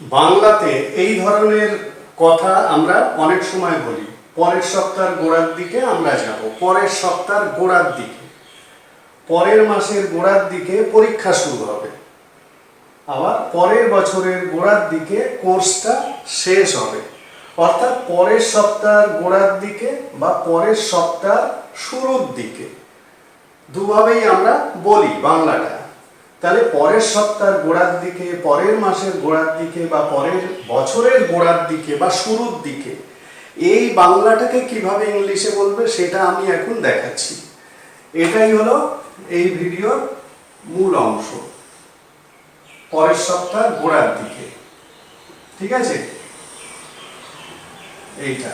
বাংলাতে এই ধরনের কথা আমরা অনেক সময় বলি। পরের সপ্তাহের গোড়ার দিকে আমরা যাব, পরের সপ্তাহের গোড়ার দিকে। পরের মাসের গোড়ার দিকে পরীক্ষা শুরু হবে। আবার পরের বছরের গোড়ার দিকে কোর্সটা শেষ হবে। অর্থাৎ পরের সপ্তাহের গোড়ার দিকে বা পরের সপ্তাহ শুরুর দিকে। দুভাবেই আমরা বলি বাংলাটা। তাহলে পরের সপ্তাহের গোড়ার দিকে, পরের মাসের গোড়ার দিকে বা পরের বছরের গোড়ার দিকে বা শুরুর দিকে, এই বাংলাটাকে কীভাবে ইংলিশে বলবে সেটা আমি এখন দেখাচ্ছি। এটাই হলো এই ভিডিওর মূল অংশ। পরের সপ্তাহ গোড়ার দিকে। ঠিক আছে? এইটা।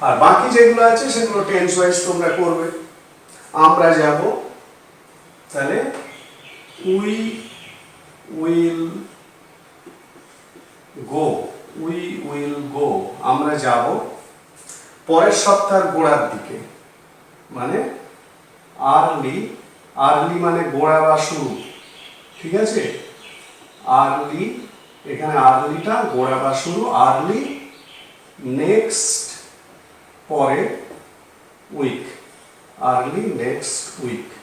আর বাকি যেগুলো আছে সেগুলো টেন্স ওয়াইজ তোমরা করবে। আমরা যাব তাহলে we will go we will go আমরা যাব পরের সপ্তাহের গোড়ার দিকে। মানে আর্লি আর্লি মানে গোড়া বা শুরু। ঠিক আছে? আর্লি এখানে আর্লিটা গোড়া বা শুরু আর্লি নেক্সট পরে উইক আর্লি নেক্সট উইক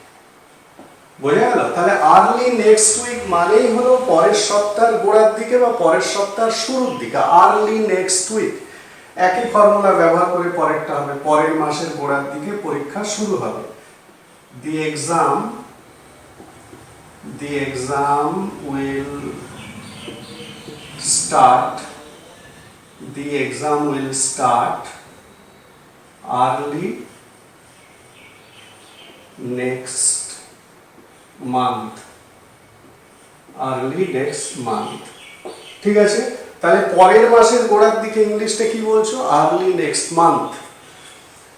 বোঝা গেল? তাহলে আর্লি নেক্সট উইক মানেই হলো পরের সপ্তাহের গোড়ার দিকে বা পরের সপ্তাহের শুরুর দিকে। আর্লি নেক্সট উইক একই ফর্মুলা ব্যবহার করে পরেরটা হবে। পরের মাসের গোড়ার দিকে পরীক্ষা শুরু হবে। The exam the exam will start the exam will start early next month early next month ঠিক আছে? তাহলে পরের মাসের গোড়ার দিকে ইংলিশটা কি বলছো? আর্লি নেক্সট মান্থ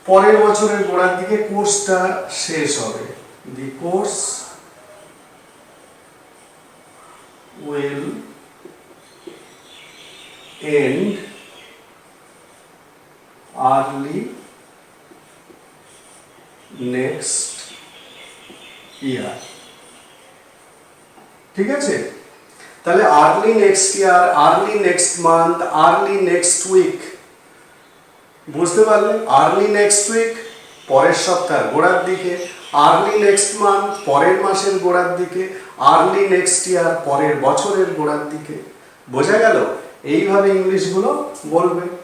পরের বছরের গোড়ার দিকে কোর্সটা শেষ হবে। The course will end early next year ঠিক আছে? তাহলে early next year early next month early next week বুঝতে পারলে? আর্লি নেক্সট উইক পরের সপ্তাহ গোড়ার দিকে আর্লি নেক্সট মান্থ পরের মাসের গোড়ার দিকে আর্লি নেক্সট ইয়ার পরের বছরের গোড়ার দিকে। বোঝা গেল? এইভাবে ইংলিশগুলো বলবে।